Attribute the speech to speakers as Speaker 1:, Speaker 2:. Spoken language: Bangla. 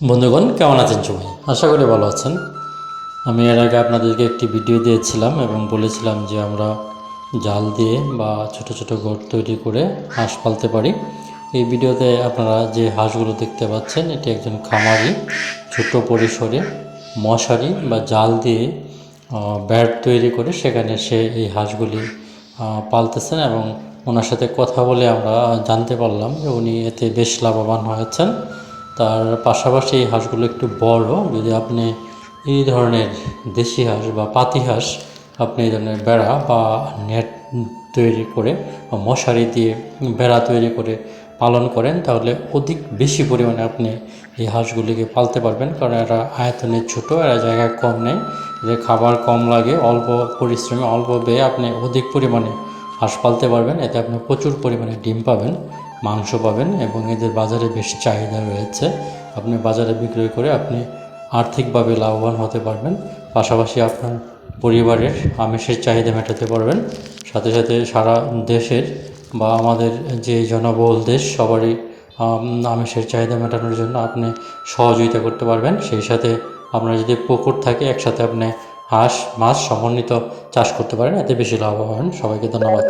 Speaker 1: বন্ধুগণ, কেমন আছেন সবাই? আশা করি ভালো আছেন। আমি এর আগে আপনাদেরকে একটি ভিডিও দিয়েছিলাম এবং বলেছিলাম যে আমরা জাল দিয়ে বা ছোট ছোট ঘর তৈরি করে হাঁস পালতে পারি। এই ভিডিওতে আপনারা যে হাঁসগুলো দেখতে পাচ্ছেন, এটি একজন খামারি, ছোট পরিসরে মশারি বা জাল দিয়ে ব্যাট তৈরি করে সেখানে সে এই হাঁসগুলি পালতেছেন এবং ওনার সাথে কথা বলে আমরা জানতে পারলাম যে উনি এতে বেশ লাভবান হয়েছেন। তার পাশাপাশি এই হাঁসগুলো একটু বড়। যদি আপনি এই ধরনের দেশি হাঁস বা পাতি হাঁস, আপনি এই ধরনের বেড়া বা নেট তৈরি করে বা মশারি দিয়ে বেড়া তৈরি করে পালন করেন, তাহলে অধিক বেশি পরিমাণে আপনি এই হাঁসগুলিকে পালতে পারবেন। কারণ এরা আয়তনে ছোট, এরা জায়গা কম নেই। যে খাবার কম লাগে, অল্প পরিশ্রমে, অল্প ব্যয়ে আপনি অধিক পরিমাণে হাঁস পালতে পারবেন। এতে আপনি প্রচুর পরিমাণে ডিম পাবেন। মাংস পাবেন এবং এদের বাজারে বেশ চাহিদা রয়েছে। আপনি বাজারে বিক্রয় করে আপনি আর্থিকভাবে লাভবান হতে পারবেন। পাশাপাশি আপনার পরিবারের আমিষের চাহিদা মেটাতে পারবেন। সাথে সাথে সারা দেশের বা আমাদের যে জনবহুল দেশ, সবারই আমিষের চাহিদা মেটানোর জন্য আপনি সহযোগিতা করতে পারবেন। সেই সাথে আপনার যদি পুকুর থাকে, একসাথে আপনি হাঁস, মাছ সমন্বিত চাষ করতে পারেন। এতে বেশি লাভবান সবাইকে ধন্যবাদ।